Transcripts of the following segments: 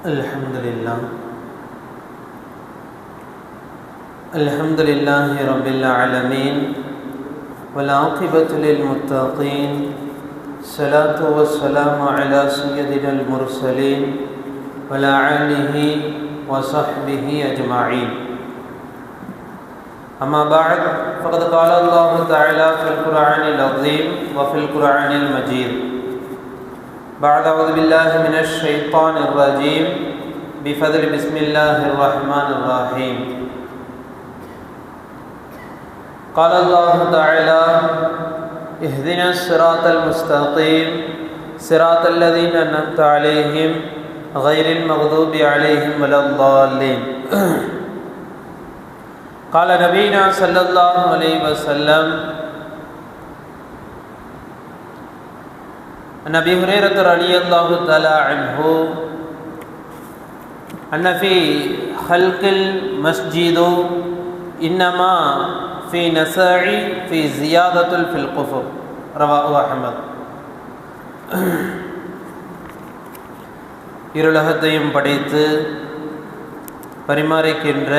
الحمد لله. الحمد لله رب العالمين والعاقبة للمتقين الصلاة والسلام على سيدنا المرسلين وعلى آله وصحبه أجمعين. أما بعد فقد قال الله تعالى في القرآن العظيم وفي القرآن المجيد بعد اعوذ باللہ من الشیطان الرجیم بفضل بسم اللہ الرحمن الرحیم قال اللہ تعالی اہدنا الصراط المستقیم صراط الذین انعمت علیہم غیر المغضوب علیہم ولا الضالین قال نبینا صلی اللہ علیہ وسلم عن ابي هريره رضي الله تعالى عنه ان في خلق المسجد انما في نساع في زياده في القفر رواه احمد இருளகத்தையும் படைத்து பரிமாறிக்கின்ற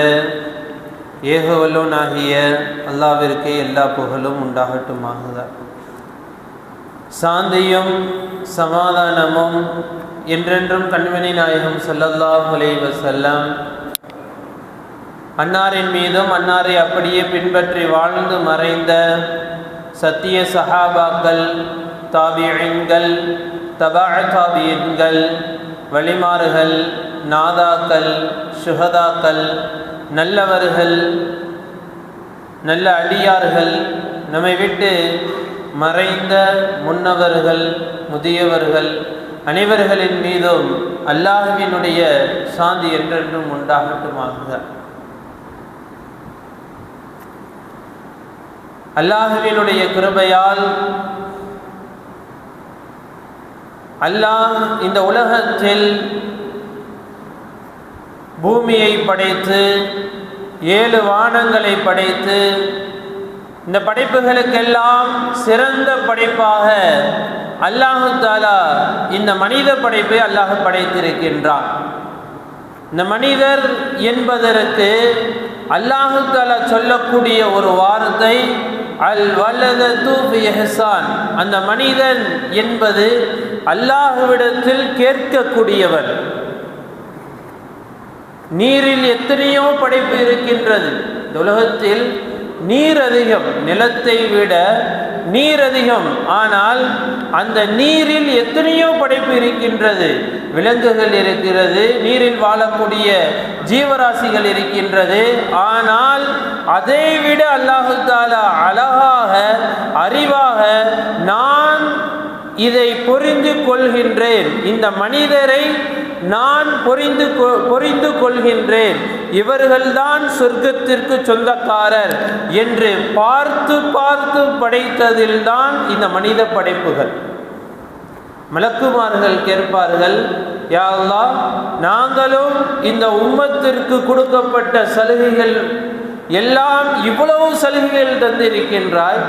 ஏகவல்லோனாகிய அல்லாவிற்கு எல்லா புகழும் உண்டாகட்டுமாக சாந்தியும் சமாதானமும் என்றென்றும் கண்மணி நாயகம் சல்லல்லாஹ் வசல்லம் அன்னாரின் மீதும் அன்னாரை அப்படியே பின்பற்றி வாழ்ந்து மறைந்த சத்திய சஹாபாக்கள் தாபியங்கள் தபா தாபியன்கள் வழிமாறுகள் நாதாக்கள் சுகதாக்கள் நல்லவர்கள் நல்ல அடியார்கள் நம்மை விட்டு மறைந்த முன்னவர்கள் முதியவர்கள் அனைவர்களின் மீதும் அல்லாஹுவினுடைய சாந்தி என்றென்றும் உண்டாகட்டுமாக. அல்லாஹுவினுடைய கிருபையால் அல்லாஹ் இந்த உலகத்தில் பூமியை படைத்து ஏழு வானங்களை படைத்து இந்த படைப்புகளுக்கெல்லாம் சிறந்த படைப்பாக அல்லாஹு தாலா இந்த மனித படைப்பை அல்லாஹ் படைத்திருக்கின்றான். இந்த மனிதர் என்பதற்கு அல்லாஹு தாலா சொல்லக்கூடிய ஒரு வார்த்தை அல் வல்லது எஹசான் அந்த மனிதன் என்பது அல்லாஹுவிடத்தில் கேட்கக்கூடியவன். நீரில் எத்தனையோ படைப்பு இருக்கின்றது. இந்த உலகத்தில் நீர் அதிகம் நிலத்தை விட நீர் அதிகம் ஆனால் அந்த நீரில் எத்தனையோ படைப்பு இருக்கின்றது. விலங்குகள் இருக்கிறது நீரில் வாழக்கூடிய ஜீவராசிகள் இருக்கின்றது. ஆனால் அதை விட அல்லாஹு தாலா அழகாக அறிவாக நான் இதை புரிந்து கொள்கின்றேன். இந்த மனிதரை நான் பொறிந்து பொறிந்து கொள்கின்றேன். இவர்கள்தான் சொர்க்கத்திற்கு சொந்தக்காரர் என்று பார்த்து பார்த்து படைத்ததில்தான் இந்த மனித படைப்புகள். மலக்குமார்கள் கேட்பார்கள் யாழ்லா நாங்களும் இந்த உம்மத்திற்கு கொடுக்கப்பட்ட சலுகைகள் எல்லாம் இவ்வளவு சலுகைகள் தந்திருக்கின்றாய்.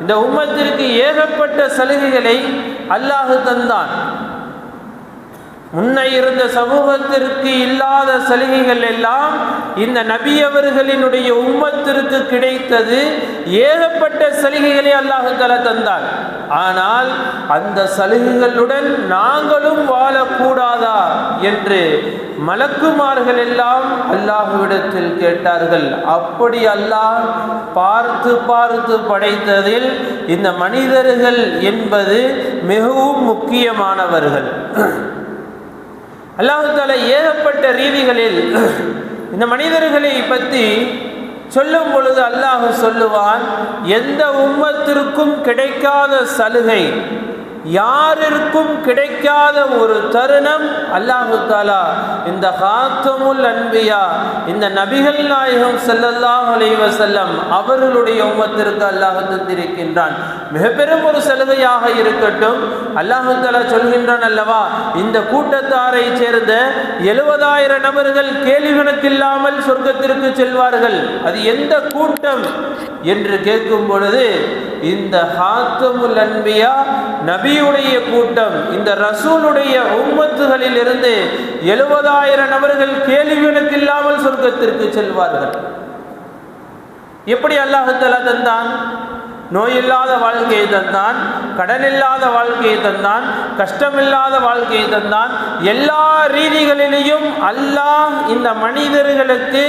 இந்த உம்மத்திற்கு ஏகப்பட்ட சலுகைகளை அல்லாஹு தந்தான். முன்ன இருந்த சமூகத்திற்கு இல்லாத சலுகைகள் எல்லாம் இந்த நபியவர்களினுடைய உம்மத்திற்கு கிடைத்தது. ஏகப்பட்ட சலுகைகளை அல்லாஹு தந்தார். ஆனால் அந்த சலுகைகளுடன் நாங்களும் வாழக்கூடாதா என்று மலக்குமார்கள் எல்லாம் அல்லாஹுவிடத்தில் கேட்டார்கள். அப்படி அல்லாஹ் பார்த்து பார்த்து படைத்ததில் இந்த மனிதர்கள் என்பது மிகவும் முக்கியமானவர்கள். அல்லாஹால ஏகப்பட்ட ரீதிகளில் இந்த மனிதர்களை பற்றி சொல்லும் பொழுது அல்லாஹு சொல்லுவான் எந்த உம்மத்திற்கும் கிடைக்காத சலுகை. யாருக்கும் கிடைக்காத ஒரு தருணம் அல்லாஹு தாலா இந்த ஹாத்தமுல் அன்பியா இந்த நபிகள் நாயகம் செல்லல்லாஹ் அலைவசல்லம் அவர்களுடைய உம்மத்திற்கு அல்லாஹ் தந்திருக்கின்றான். மிக பெரும் ஒரு சலுகையாக இருக்கட்டும். அல்லாஹு தாலா சொல்கின்றான் அல்லவா இந்த கூட்டத்தாரை சேர்ந்த எழுபதாயிரம் நபர்கள் கேள்வி கணக்கில்லாமல் சொர்க்கத்திற்கு செல்வார்கள். அது எந்த கூட்டம்? என்று கேட்கும் பொழுது இந்த ஹாத்தமுல் அன்பியா நபியுடைய கூட்டம் இந்த ரசூலுடைய உம்மத்துகளில் இருந்து எழுபதாயிரம் நபர்கள் கேள்விகளுக்கு இல்லாமல் சொர்க்கத்திற்கு செல்வார்கள். எப்படி அல்லாஹுத்தலா தந்தான்? நோயில்லாத வாழ்க்கையை தந்தான் கடன் இல்லாத வாழ்க்கையை தந்தான் கஷ்டமில்லாத வாழ்க்கையை தந்தான். எல்லா ரீதிகளிலேயும் அல்லாஹ் இந்த மனிதர்களுக்கு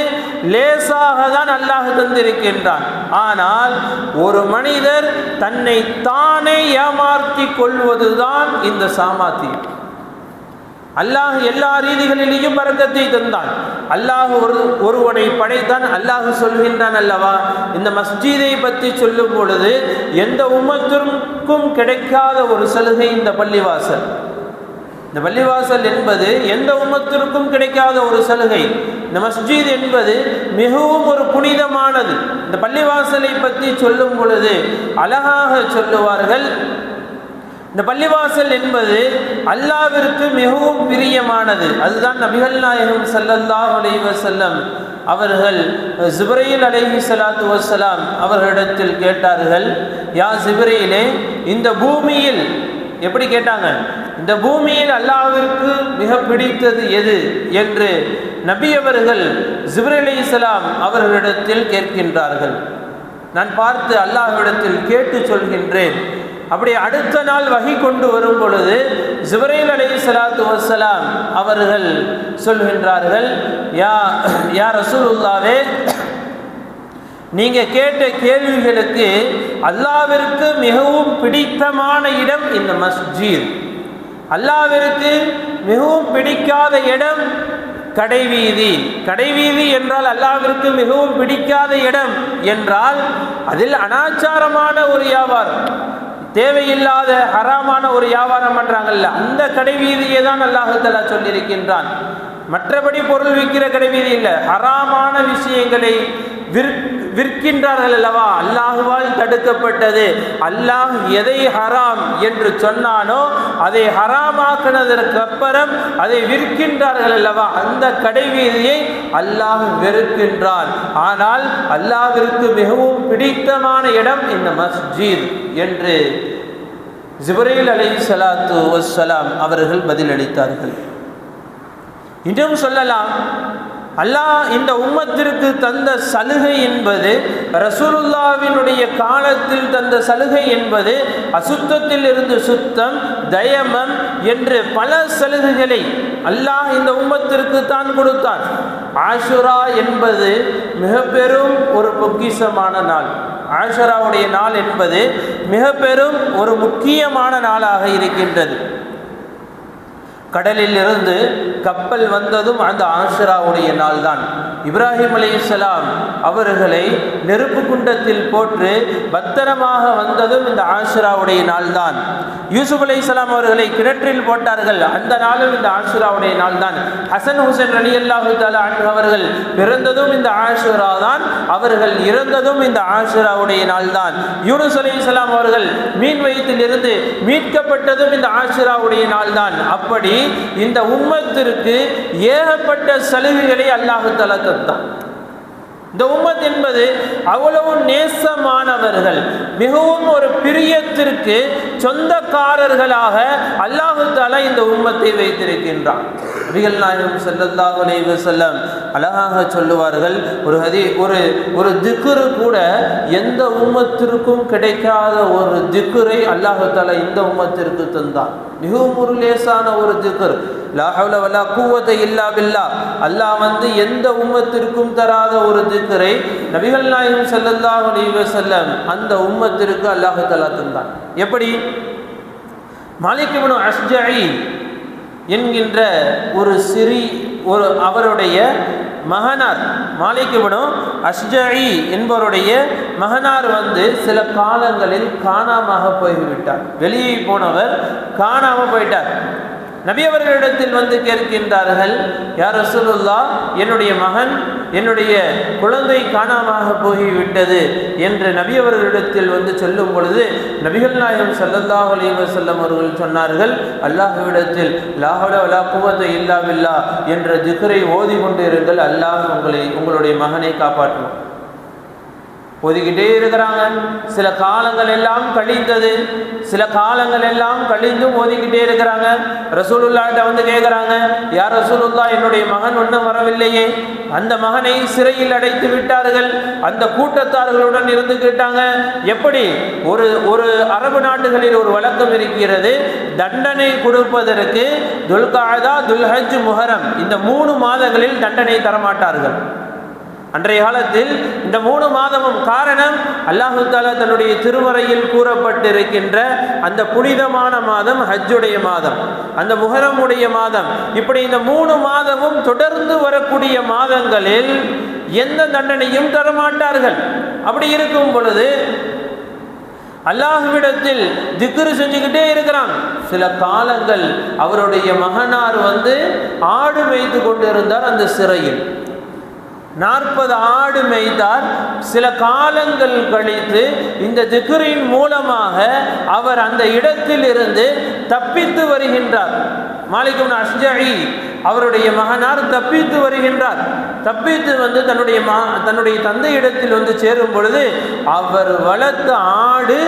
லேசாக தான் அல்லாஹ் தந்திருக்கின்றான். ஆனால் ஒரு மனிதர் தன்னை தானே ஏமாற்றி கொள்வதுதான் இந்த சாமாத்தியம். அல்லாஹ் எல்லா ரீதிகளிலேயும் பறக்கத்தை தந்தான். அல்லாஹ் ஒரு ஒருவனை படைத்தான். அல்லாஹ் சொல்கின்றான் அல்லவா? இந்த மஸ்ஜிதை பற்றி சொல்லும் பொழுது எந்த உமத்திற்கும் கிடைக்காத ஒரு சலுகை இந்த பள்ளிவாசல். இந்த பள்ளிவாசல் என்பது எந்த உமத்திற்கும் கிடைக்காத ஒரு சலுகை. இந்த மஸ்ஜித் என்பது மிகவும் ஒரு புனிதமானது. இந்த பள்ளிவாசலை பற்றி சொல்லும் பொழுது அழகாக சொல்லுவார்கள் இந்த பள்ளிவாசல் என்பது அல்லாவிற்கு மிகவும் பிரியமானது. அதுதான் நபிகள் நாயகம் சல்லல்லாஹ் அலைஹி செல்லம் அவர்கள் ஜிப்ரையில் அலைஹி சலாத்து வசலாம் அவர்களிடத்தில் கேட்டார்கள் யா ஜிப்ரையிலே இந்த பூமியில் எப்படி கேட்டாங்க? இந்த பூமியில் அல்லாவிற்கு மிக பிடித்தது எது? என்று நபி அவர்கள் ஜிப்ரை இஸ்லாம் அவர்களிடத்தில் கேட்கின்றார்கள். நான் பார்த்து அல்லாஹ்விடத்தில் கேட்டு சொல்கின்றேன். அப்படி அடுத்த நாள் வகை கொண்டு வரும் பொழுது ஜிப்ரைல் அலை சலாத்து வசலாம் அவர்கள் சொல்கின்றார்கள் யா யா ரசூலுல்லாவே நீங்க கேட்ட கேள்விகளுக்கு அல்லாவிற்கு மிகவும் பிடித்தமான இடம் இந்த மஸ்ஜித். அல்லாவிற்கு மிகவும் பிடிக்காத இடம் கடைவீதி. கடைவீதி என்றால் அல்லாவிற்கு மிகவும் பிடிக்காத இடம் என்றால் அதில் அனாச்சாரமான ஒரு வியாபாரம். தேவையில்லாத ஹராமான ஒரு வியாபாரம் பண்றாங்கல்ல அந்த கடைவீதியை தான் அல்லாஹுத்தலா சொல்லியிருக்கின்றான். மற்றபடி பொருள் விற்கிற கடைவீதி இல்லை. ஹராமான விஷயங்களை விற் விற்கின்றார்கள் அல்லவா? அல்லாஹுவால் தடுக்கப்பட்டது. அல்லாஹ் எதை ஹராம் என்று சொன்னானோ அதை ஹராமாக்கினதற்கு அப்புறம் அதை விற்கின்றார்கள் அல்லவா? அந்த கடைவீதியை அல்லாஹ் வெறுக்கின்றான். ஆனால் அல்லாஹிற்கு மிகவும் பிடித்தமான இடம் இந்த மஸ்ஜித் என்று ஜிபரேல் அலை சலாத்து வசலாம் அவர்கள் பதிலளித்தார்கள். இன்றும் சொல்லலாம். அல்லாஹ் இந்த உம்மத்திற்கு தந்த சலுகை என்பது ரசூலுல்லாவினுடைய காலத்தில் தந்த சலுகை என்பது அசுத்தத்தில் இருந்து சுத்தம் தயமம் என்று பல சலுகைகளை அல்லாஹ் இந்த உம்மத்திற்கு தான் கொடுத்தான் ஆஷுரா என்பது மிக பெரும் ஒரு பொக்கிஷமான நாள். ஆஷராவுடைய நாள் என்பது மிக பெரும் ஒரு முக்கியமான நாளாக இருக்கின்றது. கடலில் இருந்து கப்பல் வந்ததும் அந்த ஆசிராவுடைய நாள்தான். இப்ராஹிம் இப்ராஹிம் அலையுசலாம் அவர்களை நெருப்பு குண்டத்தில் போட்டு பத்திரமாக வந்ததும் இந்த ஆசுராவுடைய நாள் தான் யூசுப் அலை இஸ்லாம் அவர்களை கிணற்றில் போட்டார்கள். அந்த நாளும் இந்த ஆசுராவுடைய நாள்தான். ஹசன் ஹுசன் அலி அல்லாஹு அவர்கள் பிறந்ததும் இந்த ஆசுரா தான் அவர்கள் இறந்ததும் இந்த ஆசுராவுடைய நாள்தான். யூனுஸ் அலி இஸ்லாம் அவர்கள் மீன் வயிற்றில் இருந்து மீட்கப்பட்டதும் இந்த ஆசுராவுடைய நாள்தான். அப்படி இந்த உம்மத்திற்கு ஏகப்பட்ட சலுகைகளை அல்லாஹு தலா தந்தான் இந்த உம்மத் என்பது அவ்வளவு நேசமானவர்கள். மிகவும் ஒரு பிரியத்திற்கு சொந்தக்காரர்களாக அல்லாஹு தாலா இந்த உம்மத்தை வைத்திருக்கின்றான். நபிகள் நாயகம் ஸல்லல்லாஹு அலைஹி செல்லம் அழகாக சொல்லுவார்கள் ஒரு ஹதி ஒரு ஒரு திக்குரு கூட எந்த உம்மத்திற்கும் கிடைக்காத ஒரு திக்குரை அல்லாஹு தாலா இந்த உம்மத்திற்கு தந்தான். மிகவும் ஒரு லேசான ஒரு திக்ர். லா ஹவ்ல வலா இல்லா பில்லா. அல்லாஹ் வந்து எந்த உம்மத்திற்கும் தராத ஒரு திக்கரை நபிகள் நாயகம் ஸல்லல்லாஹு அலைஹி வஸல்லம் அந்த உம்மத்திற்கு அல்லாஹ் தலா தந்தான். எப்படி? மாலிக் இப்னு என்கின்ற ஒரு சிறி ஒரு அவருடைய மகனார் மாலிக் இப்னு என்பவருடைய மகனார் வந்து சில காலங்களில் காணாமாக போய்விட்டார். வெளியே போனவர் காணாம போயிட்டார். நபி அவர்களிடத்தில் வந்து கேட்கின்றார்கள் யார் ரசூலுல்லா என்னுடைய மகன் என்னுடைய குழந்தை காணாமாக போகிவிட்டது என்று நபி அவர்களிடத்தில் வந்து சொல்லும் பொழுது நபிகள் நாயகம் சல்லல்லாஹ் அலைஹி வஸல்லம் அவர்கள் சொன்னார்கள் அல்லாஹுவிடத்தில் லாஹோட வலா குவத்த இல்லா என்ற ஜிக்கரை ஓதி கொண்டு இருங்கள் அல்லாஹ் உங்களை உங்களுடைய மகனை காப்பாற்றுவான். ஒதுக்கிட்டே இருக்கிறாங்க. சில காலங்கள் எல்லாம் கழிந்தது. சில காலங்கள் எல்லாம் கழிந்தும் ஒதுக்கிட்டே இருக்கிறாங்க. ரசூலுல்லாட்ட வந்து கேட்குறாங்க யார் ரசூலுல்லா என்னுடைய மகன் ஒன்றும் வரவில்லையே. அந்த மகனை சிறையில் அடைத்து விட்டார்கள். அந்த கூட்டத்தார்களுடன் இருந்து கேட்டாங்க எப்படி? ஒரு ஒரு அரபு நாடுகளில் ஒரு வழக்கம் இருக்கிறது. தண்டனை கொடுப்பதற்கு துல்காதா துல்ஹஜ் முஹரம் இந்த மூணு மாதங்களில் தண்டனை தரமாட்டார்கள். அன்றைய காலத்தில் இந்த மூணு மாதமும் காரணம் அல்லாஹு தாலா தன்னுடைய திருமறையில் கூறப்பட்டிருக்கின்ற அந்த புனிதமான மாதம் ஹஜ்ஜுடைய மாதம். அந்த முஹரமுடைய மாதம். இப்படி இந்த மூணு மாதமும் தொடர்ந்து வரக்கூடிய மாதங்களில் எந்த தண்டனையும் தரமாட்டார்கள். அப்படி இருக்கும் பொழுது அல்லாஹுவிடத்தில் திக்ரு செஞ்சுக்கிட்டே இருக்கிறான். சில காலங்கள் அவருடைய மகனார் வந்து ஆடு மேய்த்து கொண்டிருந்தார் அந்த சிறையில். நாற்பது ஆடு மேய்த்தார். சில காலங்கள் கழித்து இந்த திக்ரின் மூலமாக அவர் அந்த இடத்தில் இருந்து தப்பித்து வருகின்றார். மாலிகம் அஷ்ஜி அவருடைய மகனார் தப்பித்து வருகின்றார். தப்பித்து வந்து தன்னுடைய மா தன்னுடைய தந்தை இடத்தில் வந்து சேரும் பொழுது அவர் வளர்த்த ஆடு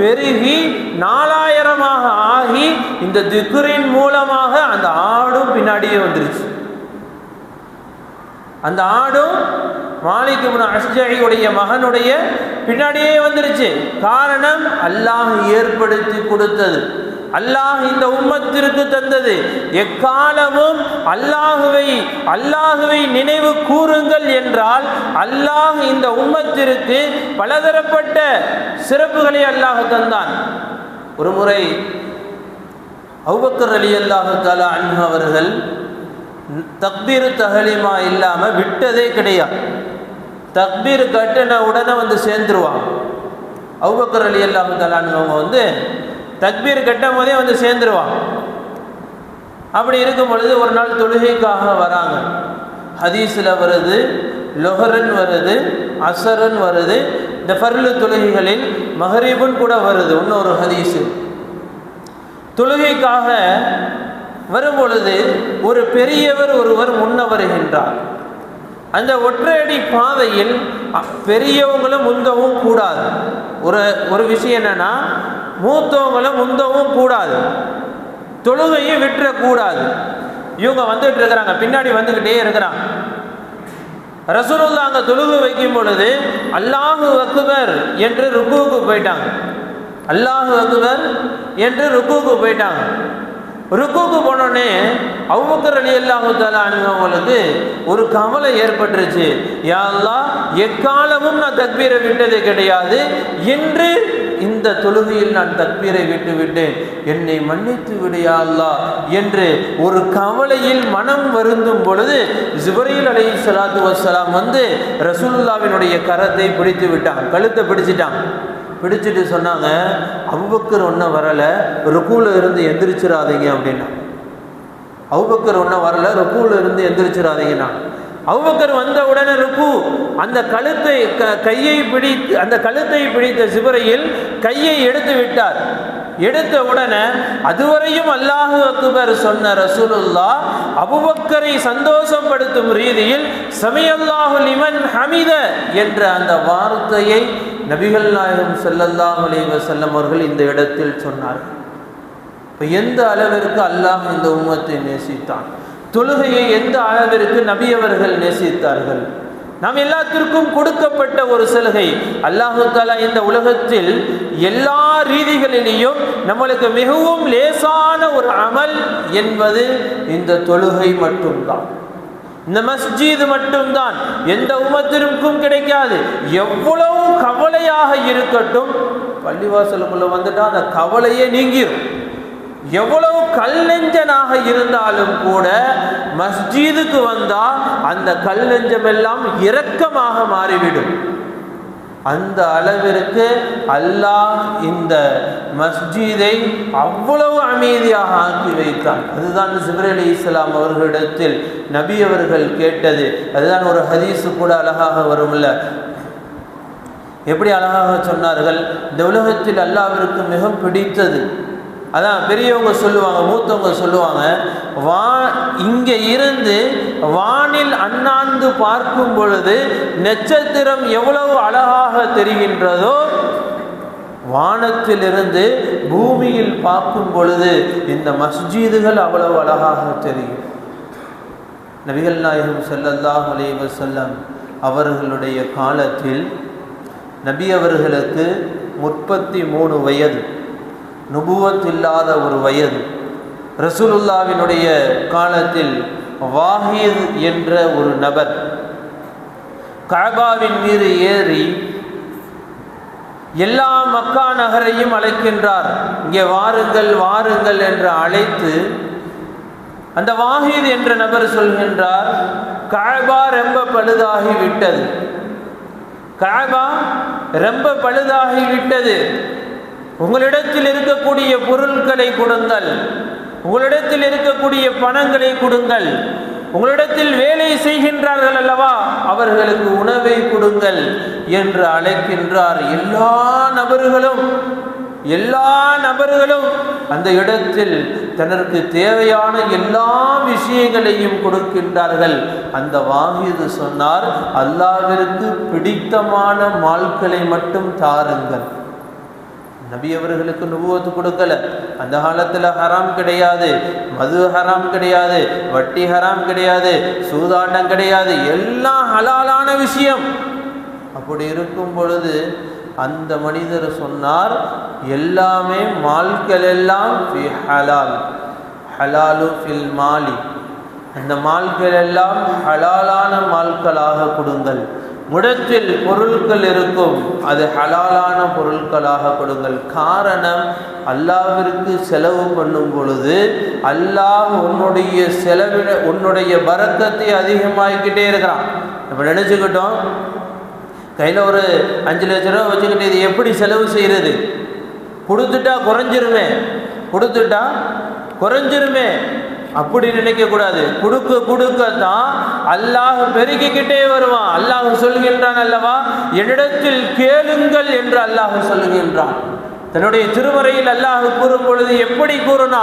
பெருகி நாலாயிரமாக ஆகி இந்த திக்ரின் மூலமாக அந்த ஆடும் பின்னாடியே வந்துருச்சு. அந்த ஆடும் மாலிக் அஷ்ஜியுடைய மகனுடைய பின்னாடியே வந்துருச்சு. காரணம் அல்லாஹ் ஏற்படுத்தி கொடுத்தது. அல்லாஹ் இந்த உம்மத்திற்கு தந்தது. எக்காலமும் அல்லாஹுவை அல்லாஹுவை நினைவு கூறுங்கள் என்றால் அல்லாஹ் இந்த உம்மத்திற்கு பலதரப்பட்ட சிறப்புகளை அல்லாஹ் தந்தான். ஒரு முறை அவுபக்கர் அலி அல்லாஹு தாலா அன்ஹு அவர்கள் தக்பீர் தகலீமா இல்லாமல் விட்டதே கிடையாது. தக்பீர் கட்டின உடனே வந்து சேர்ந்துருவாங்க. அவுபக்கர் அலி அல்லாஹு தலான்வங்க வந்து தக்பீர் கட்டும் போதே வந்து சேர்ந்துருவாங்க. அப்படி இருக்கும் பொழுது ஒரு நாள் தொழுகைக்காக வராங்க. ஹதீஸில் வருது லொஹரன் வருது அசரன் வருது. இந்த ஃபர்லு தொழுகைகளில் மஹரீபுன் கூட வருது இன்னொரு ஹதீஸு. தொழுகைக்காக வரும்பொழுது ஒரு பெரியவர் ஒருவர் முன்ன வருகின்றார். அந்த ஒற்றையடி பாதையில் பெரியவங்களும் முந்தவும் கூடாது. ஒரு ஒரு விஷயம் என்னன்னா மூத்தவங்களும் முந்தவும் கூடாது. தொழுகையும் விட்டுறக்கூடாது. இவங்க வந்துட்டு இருக்கிறாங்க பின்னாடி வந்துக்கிட்டே இருக்கிறாங்க. ரசூலுல்லா அங்கே தொழுகு வைக்கும் பொழுது அல்லாஹு அக்பர் என்று ருக்குவுக்கு போயிட்டாங்க. அல்லாஹு அக்பர் என்று ருக்குவுக்கு போயிட்டாங்க. ருக்குக்கு போனோடனே அவுபக்கர் அலி அல்லாஹு அவங்களுக்கு ஒரு கவலை ஏற்பட்டுருச்சு. யாரெல்லாம் எக்காலமும் நான் தக்பீரை விட்டது கிடையாது. என்று இந்த தொழுகையில் நான் தக்பீரை விட்டு விட்டேன். என்னை மன்னித்து விடையா அல்லா என்று ஒரு கவலையில் மனம் வருந்தும் பொழுது ஜிபரையில் அலி சலாத்து வசலாம் வந்து ரசூல்லாவினுடைய கரத்தை பிடித்து விட்டான் கழுத்தை பிடிச்சிட்டான். பிடிச்சிட்டு சொன்னாங்க அவுபக்கர் ஒன்றும் வரலை ருக்குவில் இருந்து எந்திரிச்சிடாதீங்க அப்படின்னா. அவுபக்கர் ஒன்றும் வரல ருக்குவில் இருந்து எந்திரிச்சிடாதீங்கன்னா அவுபக்கர் வந்த உடனே ருக்கு அந்த கழுத்தை க கையை பிடித்து அந்த கழுத்தை பிடித்த சிவரையில் கையை எடுத்து விட்டார். எடுத்த உடனே அதுவரையும் அல்லாஹு அக்பர் சொன்ன ரசூலுல்லா அபுபக்கரை சந்தோஷப்படுத்தும் ரீதியில் சமியல்லாஹு லிமன் ஹமித என்ற அந்த வார்த்தையை நபிகள் நாயகம் செல்லல்லாம் அலைவ செல்லம் அவர்கள் இந்த இடத்தில் சொன்னார்கள் இப்போ எந்த அளவிற்கு அல்லாஹ் இந்த உம்மத்தை நேசித்தான்? தொழுகையை எந்த அளவிற்கு நபி அவர்கள் நேசித்தார்கள்? நாம் எல்லாத்திற்கும் கொடுக்கப்பட்ட ஒரு சலுகை. அல்லாஹு தாலா இந்த உலகத்தில் எல்லா ரீதிகளிலேயும் நம்மளுக்கு மிகவும் லேசான ஒரு அமல் என்பது இந்த தொழுகை மட்டும்தான். இந்த மஸ்ஜித் மட்டும்தான். எந்த உமத்திற்கும் கிடைக்காது. எவ்வளவு கவலையாக இருக்கட்டும் பள்ளிவாசலுக்குள்ள வந்துட்டா அந்த கவலையே நீங்கிடும் எவ்வளவு கல்லெஞ்சனாக இருந்தாலும் கூட மஸ்ஜிதுக்கு வந்தா அந்த கல்லெஞ்சம் எல்லாம் இரக்கமாக மாறிவிடும். அந்த அளவிற்கு அல்லாஹ் இந்த மஸ்ஜிதை அவ்வளவு அமைதியாக ஆக்கி வைத்தான். அதுதான் ஜிப்ரே அலி இஸ்லாம் அவர்களிடத்தில் நபி அவர்கள் கேட்டது. அதுதான் ஒரு ஹதீஸு கூட அழகாக வரும்ல. எப்படி அழகாக சொன்னார்கள்? இந்த உலகத்தில் அல்லாவிற்கு மிக பிடித்தது. அதான் பெரியவங்க சொல்லுவாங்க மூத்தவங்க சொல்லுவாங்க வா இங்கே இருந்து வானில் அண்ணாந்து பார்க்கும் பொழுது நட்சத்திரம் எவ்வளவு அழகாக தெரிகின்றதோ வானத்திலிருந்து பூமியில் பார்க்கும் பொழுது இந்த மஸ்ஜிதுகள் அவ்வளவு அழகாக தெரியும். நபிகள் நாயகம் செல்லல்லாஹ் அலைஹி அவர்களுடைய காலத்தில் நபி அவர்களுக்கு முப்பத்தி மூணு வயது. நுபுவத் இல்லாத ஒரு வயது. ரசூலுல்லாவினுடைய காலத்தில் வாஹித் என்ற ஒரு நபர் கழபாவின் மீது ஏறி எல்லா மக்கா நகரையும் அழைக்கின்றார். இங்கே வாருங்கள் வாருங்கள் என்று அழைத்து அந்த வாஹித் என்ற நபர் சொல்கின்றார் கழபா ரொம்ப பழுதாகி விட்டது. கழபா ரொம்ப பழுதாகி விட்டது. உங்களிடத்தில் இருக்கக்கூடிய பொருட்களை கொடுங்கள். உங்களிடத்தில் இருக்கக்கூடிய பணங்களை கொடுங்கள். உங்களிடத்தில் வேலை செய்கின்றார்கள் அல்லவா? அவர்களுக்கு உணவை கொடுங்கள் என்று அழைக்கின்றார் எல்லா நபர்களும். எல்லா நபர்களும் அந்த இடத்தில் தனக்கு தேவையான எல்லா விஷயங்களையும் கொடுக்கின்றார்கள். அந்த வாங்கியது சொன்னார் அல்லாவிற்கு பிடித்தமான மால்களை மட்டும் தாருங்கள். நபி அவர்களுக்கு நுபுவத்து கொடுக்கல. அந்த காலத்தில் ஹராம் கிடையாது. மது ஹராம் கிடையாது. வட்டி ஹராம் கிடையாது. சூதாட்டம் கிடையாது. எல்லாம் ஹலாலான விஷயம். அப்படி இருக்கும் பொழுது அந்த மனிதர் சொன்னார் எல்லாமே மால்கள் எல்லாம் ஃபி ஹலால். ஹலாலு ஃபில் மாலி. அந்த மால்கள் எல்லாம் ஹலாலான மால்களாக கொடுங்கள். முடத்தில் பொருட்கள் இருக்கும். அது ஹலாலான பொருட்களாக கொடுங்கள். காரணம் அல்லாவிற்கு செலவு பண்ணும் பொழுது அல்லாஹ் உன்னுடைய செலவிட உன்னுடைய பரக்கத்தை அதிகமாகிக்கிட்டே இருக்கிறான். நம்ம நினச்சிக்கிட்டோம் கையில் ஒரு அஞ்சு லட்ச ரூபா வச்சுக்கிட்டு இது எப்படி செலவு செய்கிறது கொடுத்துட்டா குறைஞ்சிருமே. கொடுத்துட்டா குறைஞ்சிருமே. அப்படி நினைக்கக்கூடாது கொடுக்க கொடுக்க தான் அல்லாஹ் பெருகிக்கிட்டே வருவான். அல்லாஹ் சொல்கின்றான் அல்லவா? என்னிடத்தில் கேளுங்கள் என்று அல்லாஹ் சொல்லுகின்றான். தன்னுடைய திருமறையில் அல்லாஹ் கூறும் பொழுது எப்படி கூறுனா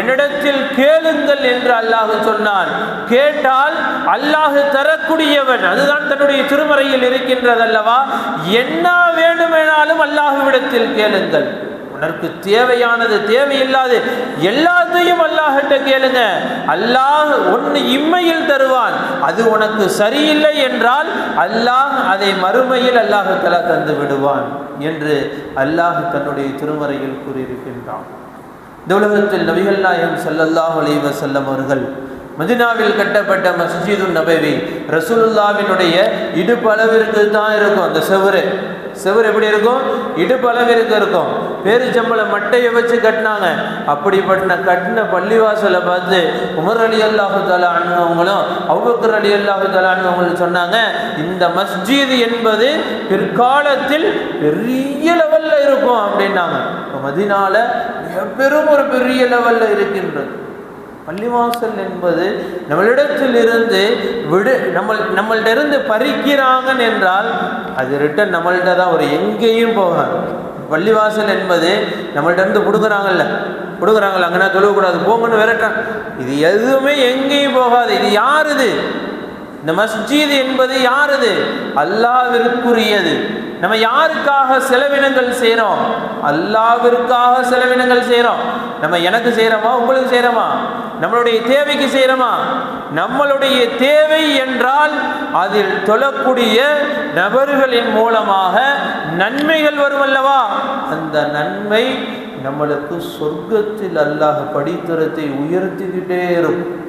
என்னிடத்தில் கேளுங்கள் என்று அல்லாஹ் சொன்னான். கேட்டால் அல்லாஹ் தரக்கூடியவன் அதுதான் தன்னுடைய திருமறையில் இருக்கின்றது அல்லவா என்ன வேண்டுமெனாலும் அல்லாஹுவிடத்தில் கேளுங்கள். உனக்கு தேவையானது தேவையில்லாது எல்லாத்தையும் அல்லாஹிட்ட கேளுங்க. அல்லாஹ் ஒன்று இம்மையில் தருவான். அது உனக்கு சரியில்லை என்றால் அல்லாஹ் அதை மறுமையில் அல்லாஹ் தலா தந்து விடுவான் என்று அல்லாஹ் தன்னுடைய திருமறையில் கூறியிருக்கின்றான். இந்த உலகத்தில் நபிகள் நாயகம் சல்லல்லாஹ் அலைவ செல்லம் அவர்கள் மதினாவில் கட்டப்பட்ட மஸ்ஜிது நபவி ரசூலுல்லாவினுடைய இடுப்பளவிற்கு தான் இருக்கும் அந்த செவரு. செவுரு எப்படி இருக்கும்? இடுப்பளவிற்கு இருக்கும். பேரிச்சம்பள மட்டையை வச்சு கட்டினாங்க. அப்படிப்பட்ட கட்டின பள்ளிவாசலை பார்த்து உமர் அலி அல்லாஹு தலா அண்ணவங்களும் அவுபக்கர் அலி அல்லாஹு தலா அண்ணவங்களும் சொன்னாங்க இந்த மஸ்ஜித் என்பது பிற்காலத்தில் பெரிய லெவலில் இருக்கும் அப்படின்னாங்க. இப்போ மதினால மிகப்பெரும் ஒரு பெரிய லெவலில் இருக்கின்றது. பள்ளிவாசல் என்பது நம்மளிடத்தில் இருந்து விடு நம்ம நம்மள்ட்ட இருந்து பறிக்கிறாங்க என்றால் அது ரிட்டன் நம்மள்ட்ட தான் ஒரு எங்கேயும் போகாது. பள்ளிவாசல் என்பது நம்மள்ட்ட இருந்து கொடுக்குறாங்கல்ல கொடுக்குறாங்கல்ல அங்கன்னா தொழுவக்கூடாது போங்கன்னு விரட்டான் இது எதுவுமே எங்கேயும் போகாது. இது யார் இது? இந்த மஸ்ஜித் என்பது யார் அல்லாவிற்குரியது. நம்ம யாருக்காக செலவினங்கள் செய்கிறோம் அல்லாவிற்காக செலவினங்கள் செய்கிறோம் நம்ம எனக்கு செய்கிறோமா உங்களுக்கு செய்கிறோமா நம்மளுடைய தேவைக்கு செய்கிறோமா நம்மளுடைய தேவை என்றால் அதில் தொழக்கூடிய நபர்களின் மூலமாக நன்மைகள் வரும் அல்லவா? அந்த நன்மை நம்மளுக்கு சொர்க்கத்தில் அல்லாஹ் படித்தரத்தை உயர்த்திக்கிட்டே இருக்கும்.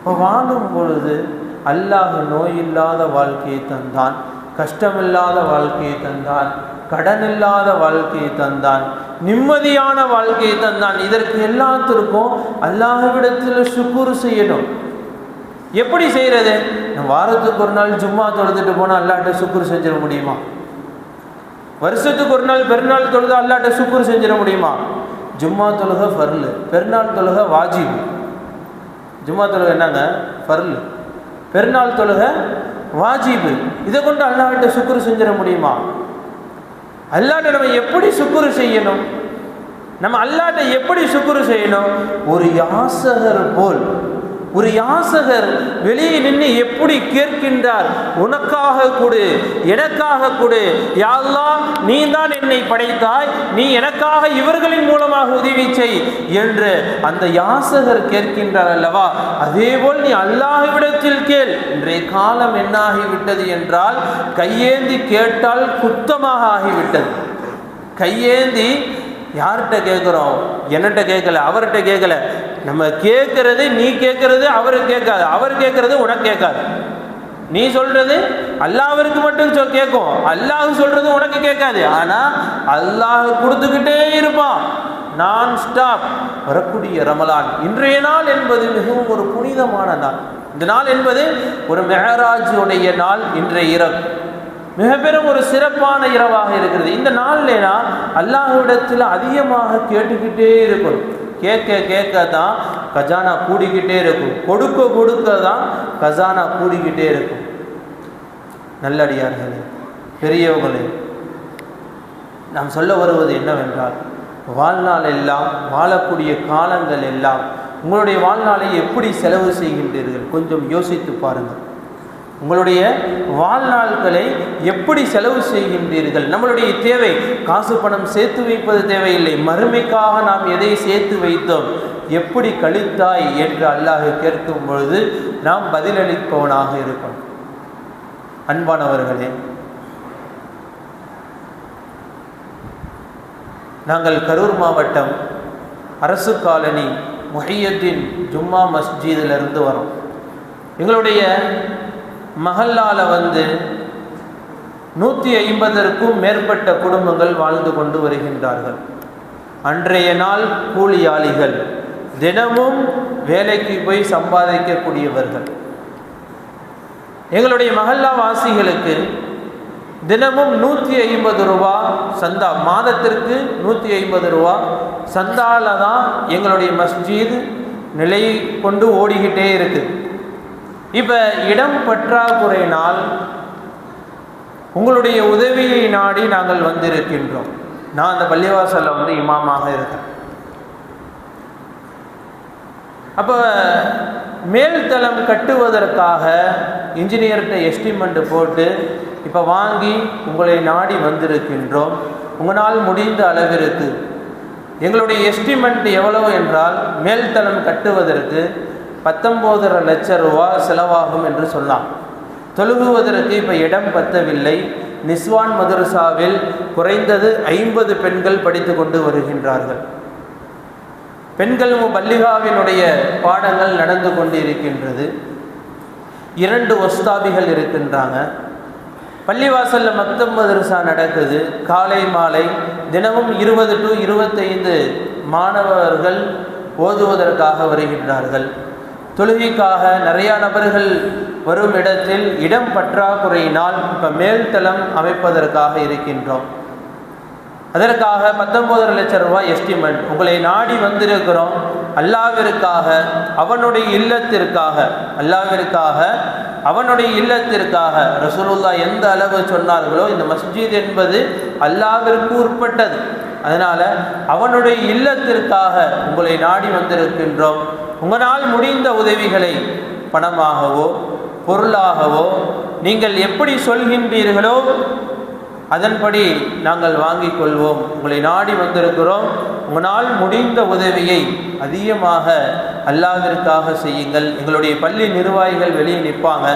இப்போ வாங்கும் பொழுது அல்லாஹ் நோயில்லாத வாழ்க்கையை தந்தான் கஷ்டமில்லாத வாழ்க்கையை தந்தான் கடன் இல்லாத வாழ்க்கையை தந்தான் நிம்மதியான வாழ்க்கையை தந்தான். இதற்கு எல்லாத்திற்கும் அல்லாஹ்விடத்தில் சுக்குறு செய்யணும். எப்படி செய்கிறது வாரத்துக்கு ஒரு நாள் ஜும்மா தொழுதுட்டு போனால் அல்லாட்ட சுக்குர் செஞ்சிட முடியுமா? வருஷத்துக்கு ஒரு நாள் பெருநாள் தொழுது அல்லாட்ட சுக்குர் செஞ்சிட முடியுமா? ஜும்மா தொழுக ஃபர்லு பெருநாள் தொழுக வாஜிபு. ஜும்மா தொழுகை என்னங்க? ஃபர்லு. பெருநாள் தொழுகை வாஜிபு. இதை கொண்டு அல்லாஹ்கிட்ட சுக்குரு செஞ்சிட முடியுமா? அல்லாட்ட நம்ம எப்படி சுக்குரு செய்யணும்? நம்ம அல்லாட்ட எப்படி சுக்குரு செய்யணும்? ஒரு யாசகர் போல் ஒரு யாசகர் வெளியே நின்று எப்படி கேட்கின்றார்? உனக்காக கொடு எனக்காக கொடு. யாழ்லா நீ தான் என்னை படைத்தாய். நீ எனக்காக இவர்களின் மூலமாக உதவி செய் என்று அந்த யாசகர் கேட்கின்றார் அல்லவா? அதேபோல் நீ அல்லாஹ்விடத்தில் கேள். இன்றைய காலம் என்னாகிவிட்டது என்றால் கையேந்தி கேட்டால் குத்தமாக ஆகிவிட்டது. கையேந்தி யார்கிட்ட கேட்குறோம்? என்னட்ட கேட்கல அவர்கிட்ட கேட்கல. நம்ம கேட்கறது நீ கேட்கறது அவரு கேட்காது. அவர் கேட்கறது உனக்கு கேட்காது. நீ சொல்றது அல்லாஹருக்கு மட்டும் சொல் கேட்கும். அல்லாஹ் சொல்றது உனக்கு கேட்காது. ஆனா அல்லாஹ் கொடுத்துக்கிட்டே இருப்பான். நான் ஸ்டாப் வரக்கூடிய ரமலான். இன்றைய நாள் என்பது மிகவும் ஒரு புனிதமான நாள். இந்த நாள் என்பது ஒரு மெஹராஜுடைய நாள் இன்றைய இரவு. மிக பெரும் ஒரு சிறப்பான இரவாக இருக்கிறது. இந்த நாள்லேனா அல்லாஹ்விடத்தில் அதிகமாக கேட்டுக்கிட்டே இருக்கணும். கேட்க கேட்க தான் கஜானா கூடிக்கிட்டே இருக்கும். கொடுக்க கொடுக்க தான் கஜானா கூடிக்கிட்டே இருக்கும். நல்லடியார்களே பெரியவர்களே நாம் சொல்ல வருவது என்னவென்றால் வாழ்நாள் எல்லாம் வாழக்கூடிய காலங்கள் எல்லாம் உங்களுடைய வாழ்நாளை எப்படி செலவு செய்கின்றீர்கள்? கொஞ்சம் யோசித்து பாருங்கள். உங்களுடைய வாழ்நாள்களை எப்படி செலவு செய்கின்றீர்கள்? நம்மளுடைய தேவை காசு பணம் சேர்த்து வைப்பது தேவையில்லை. மறுமைக்காக நாம் எதை சேர்த்து வைத்தோம்? எப்படி கழித்தாய் என்று அல்லாஹ் கேட்கும் பொழுது நாம் பதிலளிப்பவனாக இருக்கும் அன்பானவர்களே நாங்கள் கரூர் மாவட்டம் அரசு காலனி முஹையத்தின் ஜும்மா மஸ்ஜிதிலிருந்து வரோம். எங்களுடைய மஹல்லால வந்து நூற்றி ஐம்பதற்கும் மேற்பட்ட குடும்பங்கள் வாழ்ந்து கொண்டு வருகின்றார்கள். அன்றைய நாள் கூலியாளிகள். தினமும் வேலைக்கு போய் சம்பாதிக்கக்கூடியவர்கள். எங்களுடைய மஹல்லா வாசிகளுக்கு தினமும் நூற்றி ஐம்பது ரூபா சந்தா மாதத்திற்கு நூற்றி ஐம்பது ரூபா சந்தாவில் தான் எங்களுடைய மஸ்ஜித் நிலை கொண்டு ஓடிக்கிட்டே இருக்குது இப்போ இடம் பற்றாக்குறையினால் உங்களுடைய உதவியை நாடி நாங்கள் வந்திருக்கின்றோம். நான் அந்த பள்ளிவாசலில் வந்து இமாமாக இருக்கேன். அப்போ மேல்தளம் கட்டுவதற்காக இன்ஜினியர்கிட்ட எஸ்டிமெண்ட் போட்டு இப்போ வாங்கி உங்களை நாடி வந்திருக்கின்றோம். உங்களால் முடிந்த அளவிற்கு. எங்களுடைய எஸ்டிமெண்ட் எவ்வளவு என்றால் மேல்தளம் கட்டுவதற்கு பத்தொம்போதரை லட்சம் ரூபா செலவாகும் என்று சொன்னான். தொழுகுவதற்கு இப்போ இடம் பத்தவில்லை. நிஸ்வான் மதரசாவில் குறைந்தது ஐம்பது பெண்கள் படித்து கொண்டு வருகின்றார்கள். பெண்கள் பல்லிகாவினுடைய பாடங்கள் நடந்து கொண்டு இருக்கின்றது இரண்டு ஒஸ்தாபிகள் இருக்கின்றாங்க. பள்ளிவாசலில் மக்தம் மதரசா நடக்குது. காலை மாலை தினமும் இருபது டு இருபத்தைந்து மாணவர்கள் ஓதுவதற்காக வருகின்றார்கள். தொழுகைக்காக நிறையா நபர்கள் வரும் இடத்தில் இடம் பற்றாக்குறையினால் இப்போ மேல்தளம் அமைப்பதற்காக இருக்கின்றோம். அதற்காக பத்தொம்போதரை லட்சம் ரூபாய் எஸ்டிமேட் உங்களை நாடி வந்திருக்கிறோம். அல்லாவிற்காக அவனுடைய இல்லத்திற்காக அல்லாவிற்காக அவனுடைய இல்லத்திற்காக ரசூலுல்லா எந்த அளவு சொன்னார்களோ இந்த மஸ்ஜித் என்பது அல்லாவிற்கு உட்பட்டது. அதனால் அவனுடைய இல்லத்திற்காக உங்களை நாடி வந்திருக்கின்றோம். உங்களால் முடிந்த உதவிகளை பணமாகவோ பொருளாகவோ நீங்கள் எப்படி சொல்கின்றீர்களோ அதன்படி நாங்கள் வாங்கிக் கொள்வோம். உங்களை நாடி வந்திருக்கிறோம். உங்களால் முடிந்த உதவியை அதிகமாக அல்லாவிற்காக செய்யுங்கள். எங்களுடைய பள்ளி நிர்வாகிகள் வெளியே நிற்பாங்க.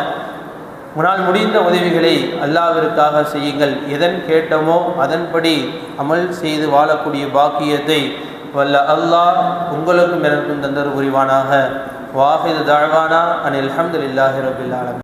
உங்களால் முடிந்த உதவிகளை அல்லாவிற்காக செய்யுங்கள். எதன் கேட்டமோ அதன்படி அமல் செய்து வாழக்கூடிய பாக்கியத்தை வல்ல அல்லாஹ் உங்களுக்கும் எனக்கும் தந்தர் புரிவானாக. வாஹிது தாழ்வானா அனில் அஹமதுல்லாஹி ரபில் ஆலமீன்.